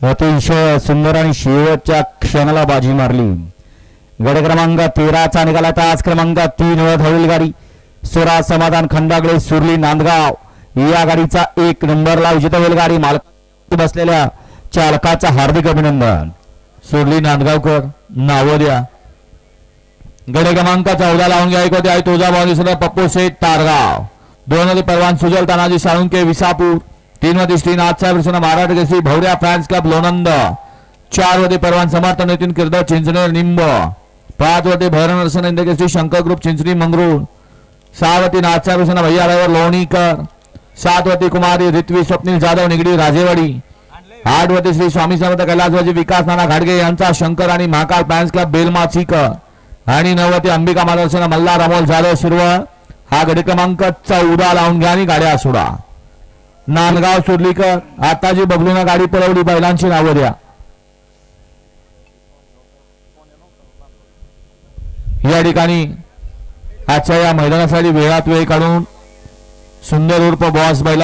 अतिशय सुंदर आणि शेवटच्या क्षणाला बाजी मारली. गड क्रमांक तेराचा निघाला तास क्रमांक तीन वर धावली गाडी. सोरा समाधान खंडागडे सुरली नांदगाव. या गाडीचा एक नंबरला विजेता होईल गाडी. मालक बसलेल्या चालकाचा हार्दिक अभिनंदन. सुरली नांदगावकर नाव द्या. गडे क्रमांक चौदा लावून घ्या. एक होते आई तुळजाभाऊ दिसला पप्पू शेठ तारगाव. दोन परवान सुजल तानाजी साळुंके विसापूर. तीन मध्ये श्री नाथसाहेब महाराष्ट्र केसरी भवऱ्या फ्रान्स क्लब लोणंद. चारमध्ये परवान समर्थ नितीन किर्दर चिंचणे निंब. पाच मध्ये भैरव नरसन इंदे केसरी शंकर ग्रुप चिंचणी मंगरूळ. सहावती नाथसाहेब कृष्ण भैया लोणीकर. सातवती कुमारी ऋत्वी स्वप्नील जाधव निगडी राजेवाडी. आठवती श्री स्वामी समर्थ कैलासवाजी विकास नाना घाडगे यांचा शंकर आणि महाकाल फॅन्स क्लब बेलमा चिकर आणि नववती अंबिका मार्गदर्शन मल्हार अमोल जाधव शिरवळ हा गडी क्रमांक चौदा लावून घ्या आणि गाड्या सोडा. नांदगाव सुर्लीकर आता जी बबलून गाडी पळवली बैलांची नावं द्या. या ठिकाणी आजच्या या मैदानासाठी वेळात वेळ काढून सुंदर उर्फ बॉस बैला